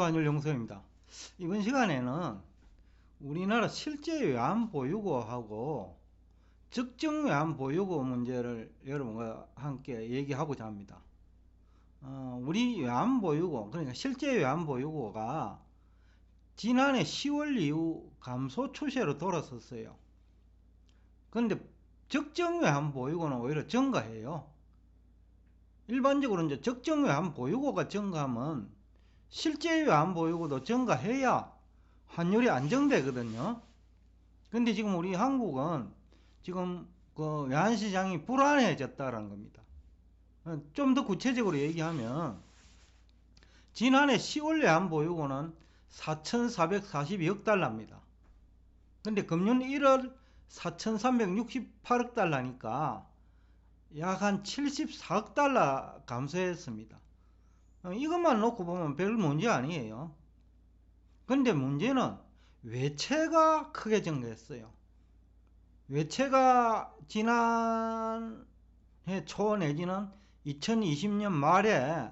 환율 용서입니다. 이번 시간에는 우리나라 실제 외환 보유고하고 적정 외환 보유고 문제를 여러분과 함께 얘기하고자 합니다. 어, 우리 외환 보유고 그러니까 실제 외환 보유고가 지난해 10월 이후 감소 추세로 돌아섰어요. 그런데 적정 외환 보유고는 오히려 증가해요. 일반적으로 이제 적정 외환 보유고가 증가하면 실제 외환 보유고도 증가해야 환율이 안정되거든요. 근데 지금 우리 한국은 지금 그 외환 시장이 불안해졌다는 겁니다. 좀 더 구체적으로 얘기하면 지난해 10월 외환 보유고는 4,442억 달러입니다. 근데 금년 1월 4,368억 달러니까 약 한 74억 달러 감소했습니다. 어, 이것만 놓고 보면 별 문제 아니에요. 근데 문제는 외채가 크게 증가했어요. 외채가 지난해 초 내지는 2020년 말에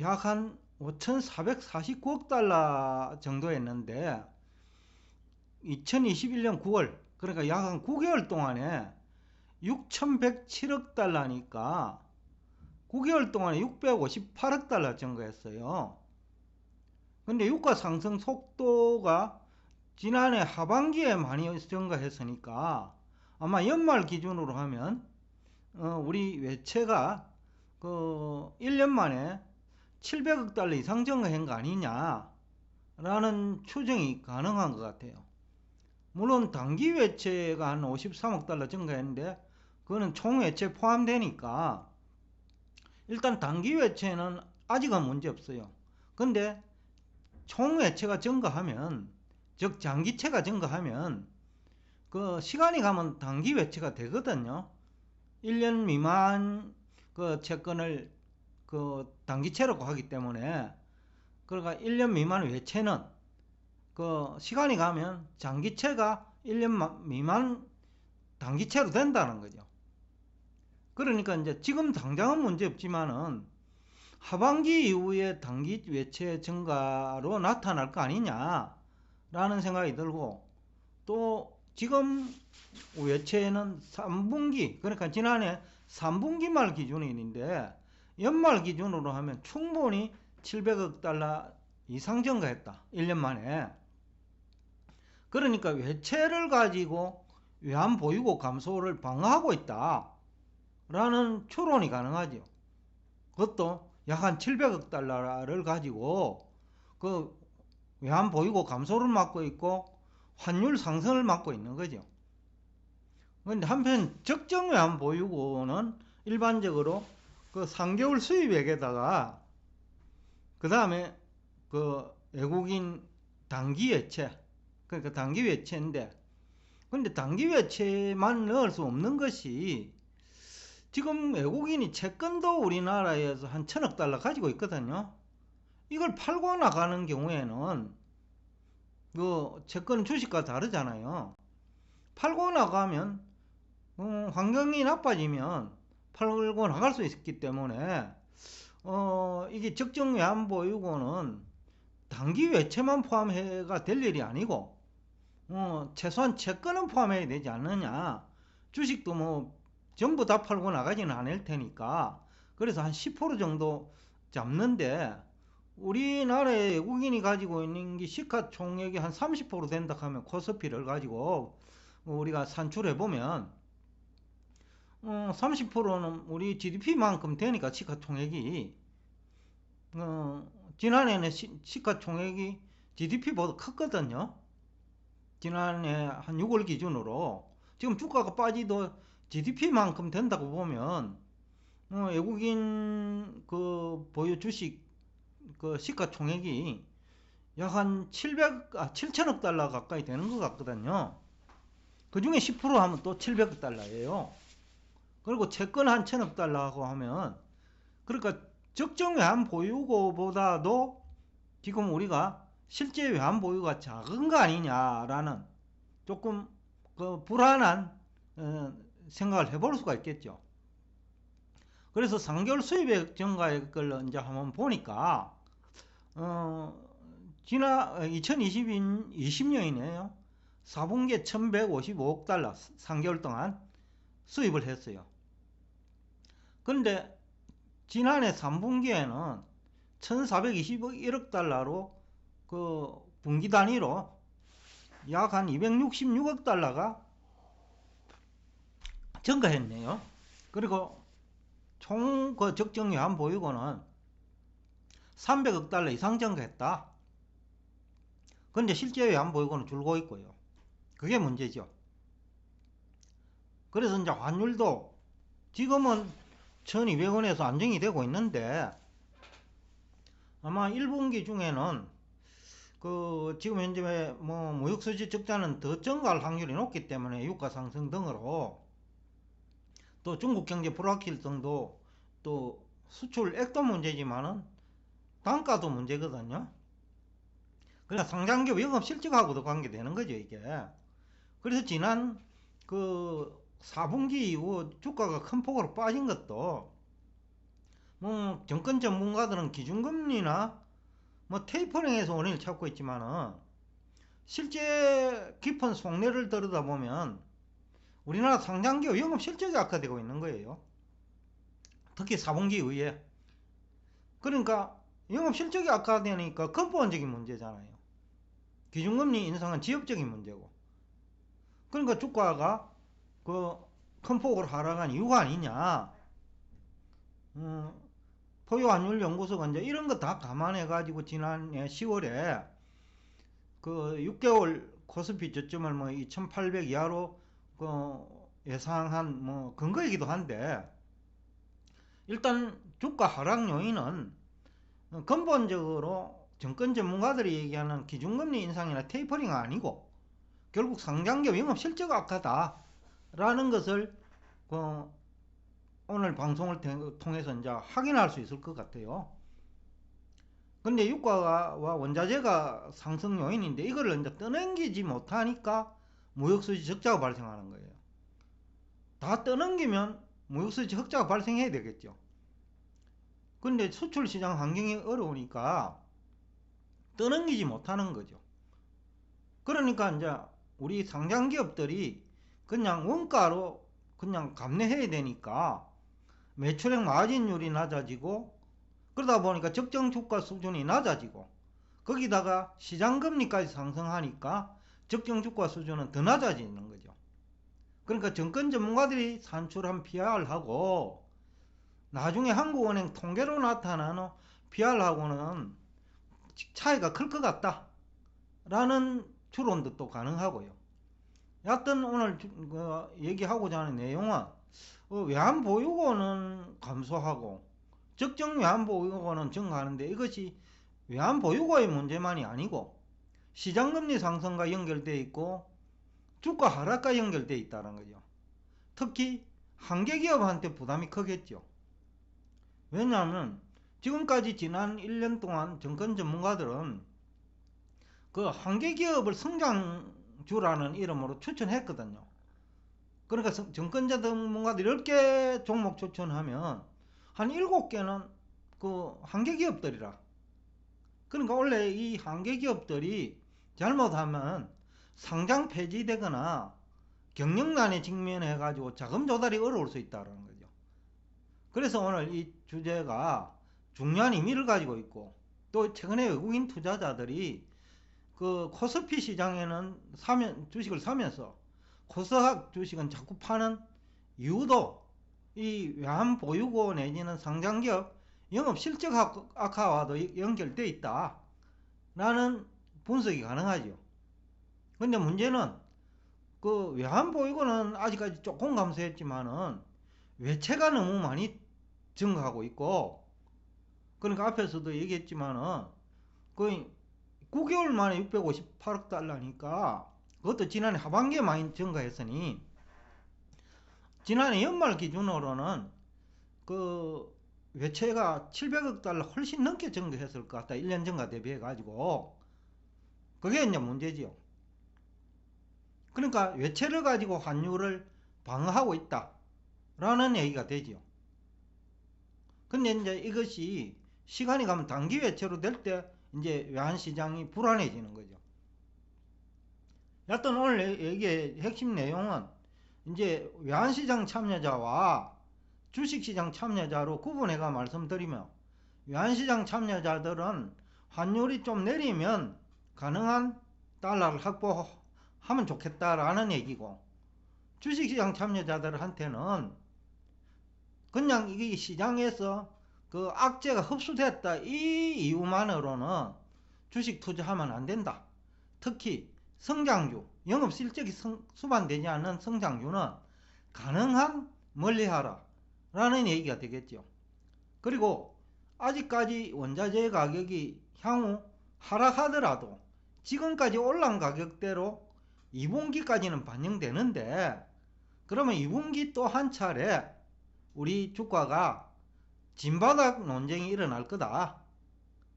약 한 5,449억 달러 정도였는데 2021년 9월 그러니까 약 한 9개월 동안에 6,107억 달러니까 9개월 동안에 658억 달러 증가했어요. 근데 유가 상승 속도가 지난해 하반기에 많이 증가했으니까 아마 연말 기준으로 하면 어 우리 외채가 그 1년 만에 700억 달러 이상 증가한 거 아니냐 라는 추정이 가능한 것 같아요. 물론 단기 외채가 한 53억 달러 증가했는데 그거는 총 외채 포함되니까 일단 단기 외채는 아직은 문제 없어요. 근데 총 외채가 증가하면 즉 장기채가 증가하면 그 시간이 가면 단기 외채가 되거든요. 1년 미만 그 채권을 그 단기채로 하기 때문에 그러니까 1년 미만 외채는 그 시간이 가면 장기채가 1년 미만 단기채로 된다는 거죠. 그러니까 이제 지금 당장은 문제 없지만은 하반기 이후에 단기 외채 증가로 나타날 거 아니냐라는 생각이 들고 또 지금 외채는 3분기 그러니까 지난해 3분기 말 기준인데 연말 기준으로 하면 충분히 700억 달러 이상 증가했다. 1년 만에. 그러니까 외채를 가지고 외환 보유고 감소를 방어하고 있다. 라는 추론이 가능하죠. 그것도 약 한 700억 달러를 가지고 그 외환 보유고 감소를 막고 있고 환율 상승을 막고 있는 거죠. 그런데 한편 적정 외환 보유고는 일반적으로 그 3개월 수입액에다가 그 다음에 그 외국인 단기 외채 그러니까 단기 외채인데 근데 단기 외채만 넣을 수 없는 것이 지금 외국인이 채권도 우리나라에서 한 천억 달러 가지고 있거든요. 이걸 팔고 나가는 경우에는 그 채권 주식과 다르잖아요. 팔고 나가면 음, 환경이 나빠지면 팔고 나갈 수 있기 때문에 어, 이게 적정 외환 보유고는 단기 외채만 포함해가 될 일이 아니고 어, 최소한 채권은 포함해야 되지 않느냐. 주식도 뭐 전부 다 팔고 나가지는 않을 테니까. 그래서 한 10% 정도 잡는데 우리나라의 외국인이 가지고 있는 게 시가총액이 한 30% 된다 하면 코스피를 가지고 우리가 산출해 보면 어, 30%는 우리 GDP만큼 되니까 시가총액이. 어, 지난해는 시, 시가총액이 GDP보다 컸거든요. 지난해 한 6월 기준으로. 지금 주가가 빠지도 GDP만큼 된다고 보면 어, 외국인 그 보유 주식 그 시가총액이 약 한 700, 아, 7천억 달러 가까이 되는 것 같거든요. 그 중에 10% 하면 또 700억 달러예요. 그리고 채권 한 천억 달러하고 하면 그러니까 적정 외환 보유고보다도 지금 우리가 실제 외환 보유가 작은 거 아니냐라는 조금 그 불안한 어, 생각을 해볼 수가 있겠죠. 그래서 3개월 수입액 증가액을 이제 한번 보니까 어, 지난 2020년이네요. 4분기에 1155억 달러 3개월 동안 수입을 했어요. 근데 지난해 3분기에는 1421억 달러로 그 분기 단위로 약 한 266억 달러가 증가했네요. 그리고 총 그 적정 외환 보유고는 300억 달러 이상 증가했다. 근데 실제 외환 보유고는 줄고 있고요. 그게 문제죠. 그래서 이제 환율도 지금은 1200원에서 안정이 되고 있는데 아마 1분기 중에는 그 지금 현재 뭐 무역수지 적자는 더 증가할 확률이 높기 때문에 유가 상승 등으로 또 중국 경제 불확실성도 또 수출액도 문제지만은 단가도 문제거든요. 그러니까 상장기업 영업 실적하고도 관계되는 거죠 이게. 그래서 지난 그 4분기 이후 주가가 큰 폭으로 빠진 것도 뭐 정권 전문가들은 기준금리나 뭐 테이퍼링에서 원인을 찾고 있지만은 실제 깊은 속내를 들여다보면 우리나라 상장기업 영업 실적이 악화되고 있는 거예요. 특히 4분기 이후에. 그러니까 영업 실적이 악화되니까 근본적인 문제잖아요. 기준금리 인상은 지역적인 문제고. 그러니까 주가가 그큰 폭으로 하락한 이유가 아니냐. 음, 포유환율 연구소가 이제 이런 거 다 감안해 가지고 지난해 10월에 그 6개월 코스피 저점을 뭐 2,800 이하로 그 예상한 뭐 근거이기도 한데 일단 주가 하락 요인은 근본적으로 정권 전문가들이 얘기하는 기준금리 인상이나 테이퍼링이 아니고 결국 상장기업 영업 실적 악화다라는 것을 그 오늘 방송을 통해서 이제 확인할 수 있을 것 같아요. 근데 유가와 원자재가 상승 요인인데 이거를 이제 떠넘기지 못하니까 무역수지 적자가 발생하는 거예요. 다 떠넘기면 무역수지 적자가 발생해야 되겠죠. 근데 수출 시장 환경이 어려우니까 떠넘기지 못하는 거죠. 그러니까 이제 우리 상장 기업들이 그냥 원가로 그냥 감내해야 되니까 매출액 마진율이 낮아지고 그러다 보니까 적정 주가 수준이 낮아지고 거기다가 시장 금리까지 상승하니까 적정 주가 수준은 더 낮아지는 거죠. 그러니까 정권 전문가들이 산출한 PR하고 나중에 한국은행 통계로 나타나는 PR하고는 차이가 클 것 같다. 라는 추론도 또 가능하고요. 여하튼 오늘 그 얘기하고자 하는 내용은 어, 외환보유고는 감소하고 적정 외환보유고는 증가하는데 이것이 외환보유고의 문제만이 아니고 시장금리 상승과 연결되어 있고 주가 하락과 연결되어 있다는 거죠. 특히 한계기업한테 부담이 크겠죠. 왜냐하면 지금까지 지난 1년 동안 정권 전문가들은 그 한계기업을 성장주라는 이름으로 추천했거든요. 그러니까 정권자 전문가들 10개 종목 추천하면 한 7개는 그 한계기업들이라. 그러니까 원래 이 한계기업들이 잘못하면 상장 폐지되거나 경영난에 직면해 가지고 자금 조달이 어려울 수 있다는 거죠. 그래서 오늘 이 주제가 중요한 의미를 가지고 있고 또 최근에 외국인 투자자들이 그 코스피 시장에는 사면 주식을 사면서 코스닥 주식은 자꾸 파는 이유도 이 외환 보유고 내지는 상장기업 영업 실적 악화와도 연결되어 있다. 라는 분석이 가능하죠. 근데 문제는 그 외환 보유고는 아직까지 조금 감소했지만은 외채가 너무 많이 증가하고 있고 그러니까 앞에서도 얘기했지만은 거의 9개월 만에 658억 달러니까 그것도 지난해 하반기에 많이 증가했으니 지난해 연말 기준으로는 그 외채가 700억 달러 훨씬 넘게 증가했을 것 같다. 1년 전과 대비해 가지고 그게 이제 문제지요. 그러니까 외채를 가지고 환율을 방어하고 있다. 라는 얘기가 되지요. 근데 이제 이것이 시간이 가면 단기 외채로 될 때 이제 외환시장이 불안해지는 거죠. 여튼 오늘 얘기의 핵심 내용은 이제 외환시장 참여자와 주식시장 참여자로 구분해가 말씀드리며 외환시장 참여자들은 환율이 좀 내리면 가능한 달러를 확보하면 좋겠다라는 얘기고 주식시장 참여자들한테는 그냥 이게 시장에서 그 악재가 흡수됐다 이 이유만으로는 주식 투자하면 안 된다. 특히 성장주, 영업 실적이 성, 수반되지 않는 성장주는 가능한 멀리하라 라는 얘기가 되겠죠. 그리고 아직까지 원자재 가격이 향후 하락하더라도 지금까지 올라온 가격대로 2분기까지는 반영되는데 그러면 2분기 또 한 차례 우리 주가가 진바닥 논쟁이 일어날 거다.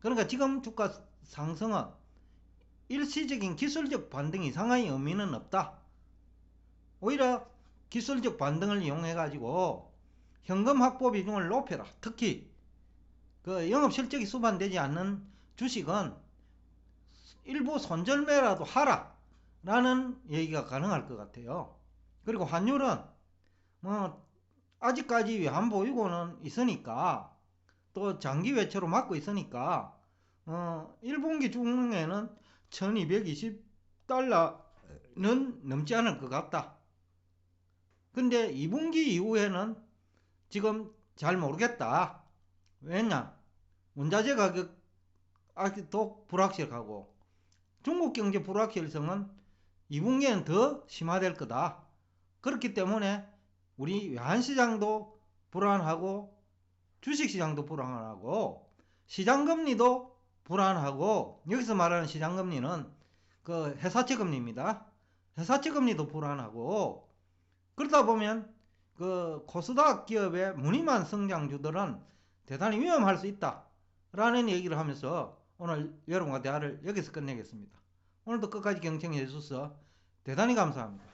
그러니까 지금 주가 상승은 일시적인 기술적 반등 이상의 의미는 없다. 오히려 기술적 반등을 이용해 가지고 현금 확보 비중을 높여라. 특히 그 영업 실적이 수반되지 않는 주식은 일부 손절매라도 하라. 라는 얘기가 가능할 것 같아요. 그리고 환율은 뭐 아직까지 외환 보유고는 있으니까 또 장기 외채로 막고 있으니까 어 1분기 중에는 1220달러는 넘지 않을 것 같다. 근데 2분기 이후에는 지금 잘 모르겠다. 왜냐? 원자재 가격 아직도 불확실하고 중국 경제 불확실성은 2분기에는 더 심화될 거다. 그렇기 때문에 우리 외환시장도 불안하고 주식시장도 불안하고 시장금리도 불안하고 여기서 말하는 시장금리는 그 회사채 금리입니다. 회사채 금리도 불안하고 그러다 보면 그 코스닥 기업의 무늬만 성장주들은 대단히 위험할 수 있다. 라는 얘기를 하면서 오늘 여러분과 대화를 여기서 끝내겠습니다. 오늘도 끝까지 경청해 주셔서 대단히 감사합니다.